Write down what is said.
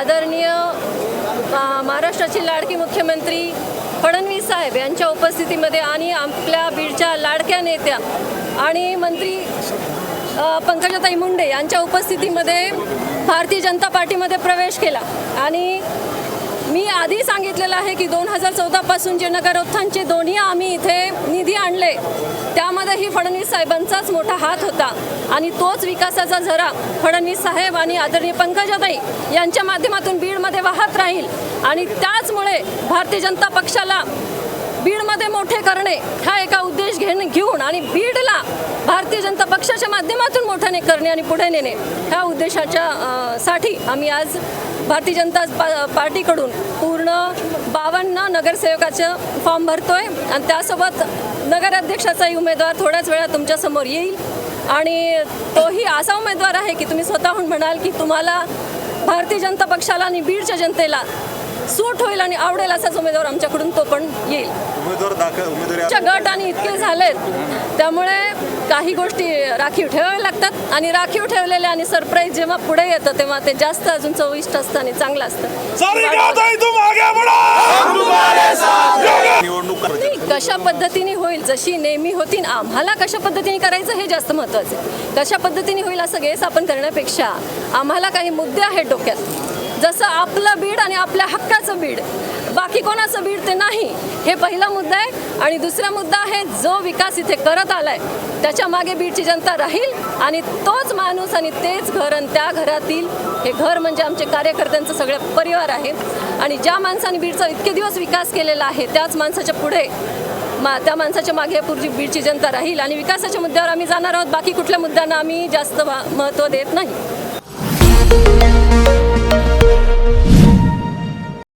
आदरणीय महाराष्ट्राची लाडकी मुख्यमंत्री फडणवीस साहेब यांच्या उपस्थितीमध्ये आणि आपल्या बीडच्या लाडक्या नेत्या आणि मंत्री पंकजाताई मुंडे यांच्या उपस्थितीमध्ये भारतीय जनता पार्टीमध्ये प्रवेश केला. आणि मी आधी सांगितलेलं आहे की दोन हजार चौदापासून जे नगरोत्थानचे दोन्ही आम्ही इथे निधी आणले त्यामध्येही फडणवीस साहेबांचाच मोठा हात होता. आणि तोच विकासाचा झरा फडणवीस साहेब आणि आदरणीय पंकजाताई यांच्या माध्यमातून बीडमध्ये वाहत राहील. आणि त्याचमुळे भारतीय जनता पक्षाला बीडमध्ये मोठे करणे हा एका उद्देश घेणे घेऊन आणि बीडला भारतीय जनता पक्षाच्या माध्यमातून मोठ्याने करणे आणि पुढे नेणे ह्या उद्देशाच्या साठी आम्ही आज भारतीय जनता पा पार्टीकडून पूर्ण बावन्न नगरसेवकाचं फॉर्म भरतोय. आणि त्यासोबत नगराध्यक्षाचाही उमेदवार थोड्याच वेळात तुमच्यासमोर येईल. आणि तोही असा उमेदवार आहे की तुम्ही स्वतःहून म्हणाल की तुम्हाला भारतीय जनता पक्षाला आणि बीडच्या जनतेला सूट होईल आणि आवडेल असाच उमेदवार आमच्याकडून तो पण येईल. उमेदवार दाखल उमेदवारी च्या गट आणि इतके झालेत. त्यामुळे काही गोष्टी राखीव ठेवाव्या लागतात आणि राखीव ठेवलेले आणि सरप्राईज जेव्हा पुढे येतं तेव्हा ते जास्त अजून चविष्ट असतं आणि चांगलं असतं. कशा पद्धतीने होईल जशी नेहमी होती आम्हाला कशा पद्धतीने करायचं हे जास्त महत्त्वाचं आहे. कशा पद्धतीने होईल असं गेस आपण करण्यापेक्षा आम्हाला काही मुद्दे आहेत डोक्यात. जसं आपलं बीड आणि आपल्या हक्काचं बीड. बाकी कोणाचं बीड ते नाही हे पहिला मुद्दा आहे. आणि दुसरा मुद्दा आहे जो विकास इथे करत आलाय त्याच्यामागे बीडची जनता राहील आणि तोच माणूस आणि तेच घर आणि त्या घरातील हे घर म्हणजे आमचे कार्यकर्त्यांचं सगळं परिवार आहे. आणि ज्या माणसाने बीडचा इतके दिवस विकास केलेला आहे त्याच माणसाच्या पुढे मा त्या माणसाच्या मागे पूर्वी बीडची जनता राहील. आणि विकासाच्या मुद्द्यावर आम्ही जाणार आहोत बाकी कुठल्या मुद्द्यांना आम्ही जास्त महत्त्व देत नाही.